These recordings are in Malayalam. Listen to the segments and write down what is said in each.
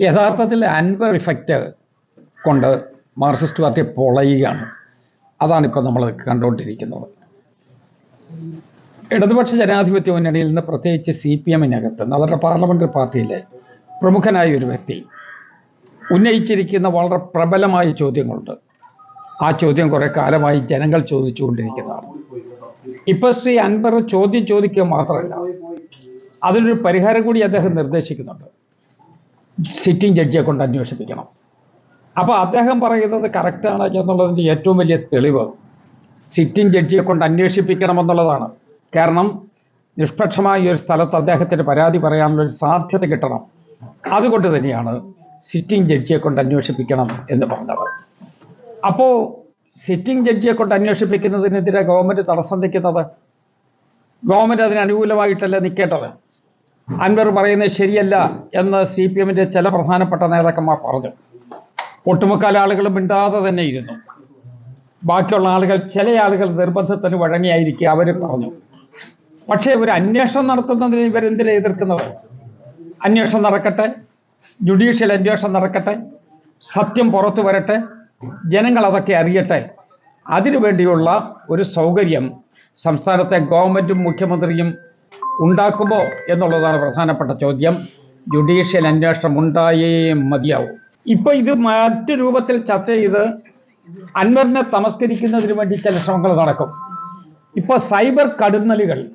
യഥാർത്ഥത്തിൽ അൻവർ ഇഫക്റ്റ് കൊണ്ട് മാർക്സിസ്റ്റ് പാർട്ടി പൊളയുകയാണ്. അതാണിപ്പോൾ നമ്മൾ കണ്ടുകൊണ്ടിരിക്കുന്നത്. ഇടതുപക്ഷ ജനാധിപത്യ മുന്നണിയിൽ നിന്ന് പ്രത്യേകിച്ച് സി പി എമ്മിനകത്ത് അവരുടെ പാർലമെന്ററി പാർട്ടിയിലെ പ്രമുഖനായ ഒരു വ്യക്തി ഉന്നയിച്ചിരിക്കുന്ന വളരെ പ്രബലമായ ചോദ്യങ്ങളുണ്ട്. ആ ചോദ്യം കുറേ കാലമായി ജനങ്ങൾ ചോദിച്ചുകൊണ്ടിരിക്കുന്നതാണ്. ഇപ്പോൾ ശ്രീ അൻവർ ചോദ്യം ചോദിക്കുക മാത്രമല്ല അതിനൊരു പരിഹാരം കൂടി അദ്ദേഹം നിർദ്ദേശിക്കുന്നുണ്ട്. സിറ്റിംഗ് ജഡ്ജിയെ കൊണ്ട് അന്വേഷിപ്പിക്കണം. അപ്പോൾ അദ്ദേഹം പറയുന്നത് കറക്റ്റാണ് എന്നുള്ളതിന്റെ ഏറ്റവും വലിയ തെളിവ് സിറ്റിംഗ് ജഡ്ജിയെ കൊണ്ട് അന്വേഷിപ്പിക്കണമെന്നുള്ളതാണ്. കാരണം നിഷ്പക്ഷമായ ഒരു സ്ഥലത്ത് അദ്ദേഹത്തിന് പരാതി പറയാനുള്ള ഒരു സാധ്യത കിട്ടണം. അതുകൊണ്ട് തന്നെയാണ് സിറ്റിംഗ് ജഡ്ജിയെ കൊണ്ട് അന്വേഷിപ്പിക്കണം എന്ന് പറഞ്ഞത്. അപ്പോൾ സിറ്റിംഗ് ജഡ്ജിയെ കൊണ്ട് അന്വേഷിപ്പിക്കുന്നതിനെതിരെ ഗവൺമെന്റ് തടസ്സം നിൽക്കുന്നത് ഗവൺമെന്റ് അതിന് അനുകൂലമായിട്ടല്ല നിൽക്കേണ്ടത്? അൻവർ പറയുന്നത് ശരിയല്ല എന്ന് സി പി എമ്മിന്റെ ചില പ്രധാനപ്പെട്ട നേതാക്കന്മാർ പറഞ്ഞു. ഒട്ടുമുക്കാൽ ആളുകളും മിണ്ടാതെ തന്നെ ഇരുന്നു. ബാക്കിയുള്ള ആളുകൾ ചില ആളുകൾ നിർബന്ധത്തിന് വഴങ്ങിയായിരിക്കും അവർ പറഞ്ഞു. പക്ഷേ ഒരു അന്വേഷണം നടത്തുന്നതിന് ഇവരെന്തിനാ എതിർക്കുന്നത്? അന്വേഷണം നടക്കട്ടെ ജുഡീഷ്യൽ അന്വേഷണം നടക്കട്ടെ സത്യം പുറത്തു വരട്ടെ ജനങ്ങൾ അതൊക്കെ അറിയട്ടെ. അതിനുവേണ്ടിയുള്ള ഒരു സൗകര്യം സംസ്ഥാനത്തെ ഗവൺമെന്റും മുഖ്യമന്ത്രിയും ഉണ്ടാക്കുമോ എന്നുള്ളതാണ് പ്രധാനപ്പെട്ട ചോദ്യം. ജുഡീഷ്യൽ അന്വേഷണം ഉണ്ടായേ മതിയാവും. ഇപ്പൊ ഇത് മറ്റു രൂപത്തിൽ ചർച്ച ചെയ്ത് അൻവറിനെ തമസ്കരിക്കുന്നതിന് വേണ്ടി ചില ശ്രമങ്ങൾ നടക്കും. ഇപ്പൊ സൈബർ കടുന്നലുകൾ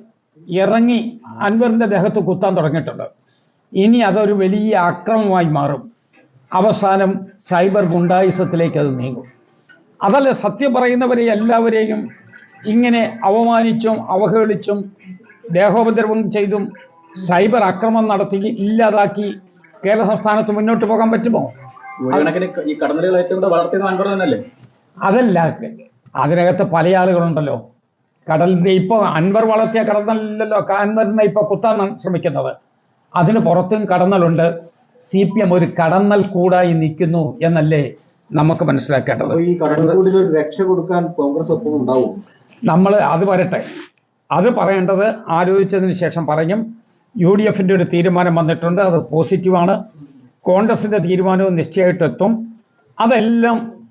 ഇറങ്ങി അൻവറിന്റെ ദേഹത്ത് കുത്താൻ തുടങ്ങിയിട്ടുണ്ട്. ഇനി അതൊരു വലിയ അക്രമമായി മാറും. അവസാനം സൈബർ ഗുണ്ടായുസത്തിലേക്ക് അത് നീങ്ങും. അതല്ല സത്യം പറയുന്നവരെ എല്ലാവരെയും ഇങ്ങനെ അവമാനിച്ചും അവഹേളിച്ചും ദേഹോപദ്രവം ചെയ്തും സൈബർ ആക്രമണം നടത്തി ഇല്ലാതാക്കി കേരള സംസ്ഥാനത്ത് മുന്നോട്ട് പോകാൻ പറ്റുമോ? ഒരു കണക്കിന് ഈ കടന്നലുകൾ ഏറ്റവും വളർത്തിയത് അൻവർ തന്നെയല്ലേ? അതല്ല. അതിനകത്ത് പല ആളുകളുണ്ടല്ലോ. കടലിന്റെ ഇപ്പൊ അൻവർ വളർത്തിയ കടന്നല്ലോ അൻവറിനെ ഇപ്പൊ കുത്താൻ ശ്രമിക്കുന്നത്. അതിന് പുറത്തും കടന്നലുണ്ട്. സി പി എം ഒരു കടന്നൽ കൂടായി നിൽക്കുന്നു എന്നല്ലേ നമുക്ക് മനസ്സിലാക്കേണ്ടത്. ഈ കടന്നൽ ഒരു രക്ഷ കൊടുക്കാൻ കോൺഗ്രസ് ഒപ്പം ഉണ്ടാവും. നമ്മൾ അത് വരട്ടെ. അത് പറയേണ്ടത് ആലോചിച്ചതിന് ശേഷം പറയും യു ഡി എഫിന്റെ ഒരു തീരുമാനം വന്നിട്ടുണ്ട് അത് പോസിറ്റീവാണ്. കോൺഗ്രസിന്റെ തീരുമാനവും നിശ്ചയമായിട്ടെത്തും. അതെല്ലാം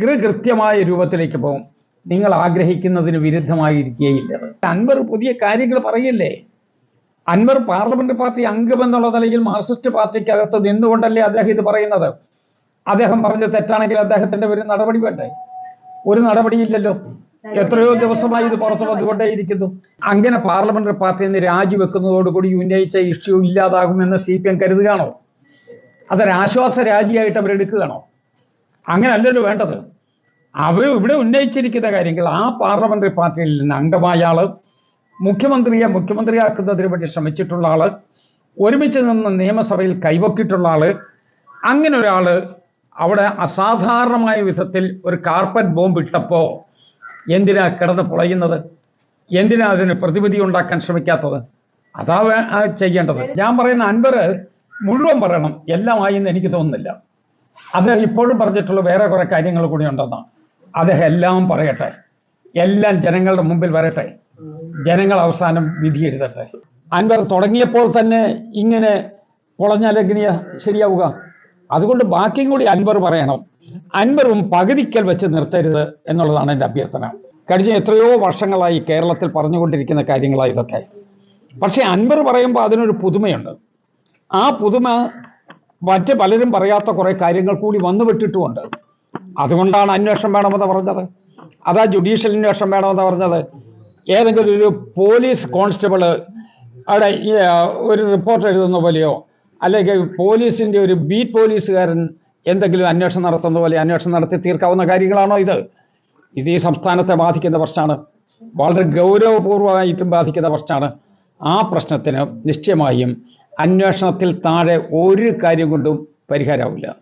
കൃകൃത്യമായ രൂപത്തിലേക്ക് പോകും. നിങ്ങൾ ആഗ്രഹിക്കുന്നതിന് വിരുദ്ധമായിരിക്കുകയില്ല. അൻവർ പുതിയ കാര്യങ്ങൾ പറയില്ലേ? അൻവർ പാർലമെന്റ് പാർട്ടി അംഗമെന്നുള്ള നിലയിൽ മാർക്സിസ്റ്റ് പാർട്ടിക്കകത്ത് നിന്നുകൊണ്ടല്ലേ അദ്ദേഹം ഇത് പറയുന്നത്? അദ്ദേഹം പറഞ്ഞത് തെറ്റാണെങ്കിൽ അദ്ദേഹത്തിന്റെ ഒരു നടപടി വേണ്ടേ? ഒരു നടപടിയില്ലല്ലോ. എത്രയോ ദിവസമായി ഇത് പുറത്തു വന്നുകൊണ്ടേയിരിക്കുന്നു. അങ്ങനെ പാർലമെന്ററി പാർട്ടിയിൽ നിന്ന് രാജിവെക്കുന്നതോടുകൂടി ഉന്നയിച്ച ഇഷ്യൂ ഇല്ലാതാകുമെന്ന് സി പി എം കരുതുകയാണോ? അതൊരാശ്വാസ രാജിയായിട്ട് അവരെടുക്കുകയാണോ? അങ്ങനല്ലല്ലോ വേണ്ടത്. അവർ ഇവിടെ ഉന്നയിച്ചിരിക്കുന്ന കാര്യങ്ങൾ ആ പാർലമെന്ററി പാർട്ടിയിൽ നിന്ന് അംഗമായ ആൾ മുഖ്യമന്ത്രിയെ മുഖ്യമന്ത്രിയാക്കുന്നതിന് വേണ്ടി ശ്രമിച്ചിട്ടുള്ള ആൾ ഒരുമിച്ച് നിന്ന് നിയമസഭയിൽ കൈവക്കിയിട്ടുള്ള ആൾ അങ്ങനെ ഒരാൾ അവിടെ അസാധാരണമായ വിധത്തിൽ ഒരു കാർപ്പറ്റ് ബോംബ് ഇട്ടപ്പോൾ എന്തിനാ കിടന്ന് പൊളയുന്നത്? എന്തിനാ അതിന് പ്രതിവിധി ഉണ്ടാക്കാൻ ശ്രമിക്കാത്തത്? അതാ ചെയ്യേണ്ടത്. ഞാൻ പറയുന്ന അൻവർ മുഴുവൻ പറയണം. എല്ലാമായി എന്ന് എനിക്ക് തോന്നുന്നില്ല. അദ്ദേഹം ഇപ്പോഴും പറഞ്ഞിട്ടുള്ള വേറെ കുറെ കാര്യങ്ങൾ കൂടി ഉണ്ടെന്നാണ്. അദ്ദേഹം എല്ലാം പറയട്ടെ. എല്ലാം ജനങ്ങളുടെ മുമ്പിൽ വരട്ടെ. ജനങ്ങൾ അവസാനം വിധി എഴുതട്ടെ. അൻവർ തുടങ്ങിയപ്പോൾ തന്നെ ഇങ്ങനെ പൊളഞ്ഞാൽ എങ്ങനെയാ ശരിയാവുക. അതുകൊണ്ട് ബാക്കിയും കൂടി അൻവർ പറയണം. അൻവറും പകുതിക്കൽ വെച്ച് നിർത്തരുത് എന്നുള്ളതാണ് എന്റെ അഭ്യർത്ഥന. കഴിഞ്ഞ എത്രയോ വർഷങ്ങളായി കേരളത്തിൽ പറഞ്ഞുകൊണ്ടിരിക്കുന്ന കാര്യങ്ങളാണ് ഇതൊക്കെ. പക്ഷേ അൻവർ പറയുമ്പോൾ അതിനൊരു പുതുമയുണ്ട്. ആ പുതുമ മറ്റ് പലരും പറയാത്ത കുറേ കാര്യങ്ങൾ കൂടി വന്നു വിട്ടിട്ടുമുണ്ട്. അതുകൊണ്ടാണ് അന്വേഷണം വേണമെന്ന് പറഞ്ഞത്. അതാ ജുഡീഷ്യൽ അന്വേഷണം വേണമെന്ന് പറഞ്ഞത്. ഏതെങ്കിലും ഒരു പോലീസ് കോൺസ്റ്റബിൾ അവിടെ ഒരു റിപ്പോർട്ട് എഴുതുന്ന പോലെയോ അല്ലെങ്കിൽ പോലീസിന്റെ ഒരു ബീറ്റ് പോലീസുകാരൻ എന്തെങ്കിലും അന്വേഷണം നടത്തുന്ന പോലെ അന്വേഷണം നടത്തി തീർക്കാവുന്ന കാര്യങ്ങളാണോ ഇത്? ഇത് ഈ സംസ്ഥാനത്തെ ബാധിക്കുന്ന പ്രശ്നമാണ്. വളരെ ഗൗരവപൂർവമായിട്ടും ബാധിക്കുന്ന പ്രശ്നമാണ്. ആ പ്രശ്നത്തിന് നിശ്ചയമായും അന്വേഷണത്തിൽ താഴെ ഒരു കാര്യം കൊണ്ടും പരിഹാരമാവില്ല.